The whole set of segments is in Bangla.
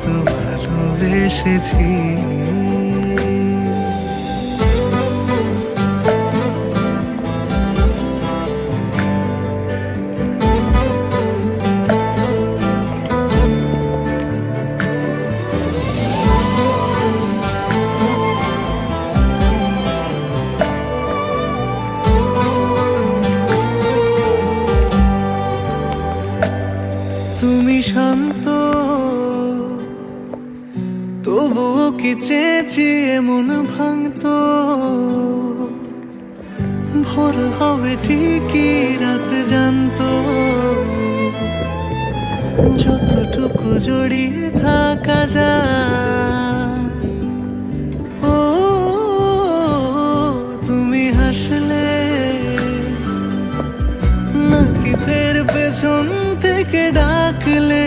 কত ভালোবেসেছি। তুমি শান্ত তবুও কি চেয়েছি এমন ভাঙতো? ভোর হবে ঠিকই, রাত জানতো। যতটুকু জড়িয়ে থাকা যায়। ও, তুমি হাসলে নাকি ফের পেছন থেকে ডাকলে?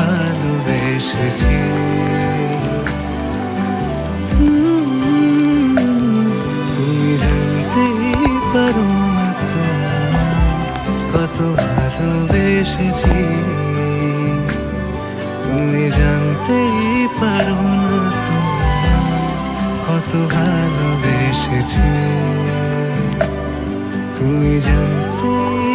ভালোবেসেছি। তুমি জানতেই পারো না কত ভালোবেসেছি। তুমি জানতেই পারো না কত ভালোবেসেছি। তুমি জানতেই পারো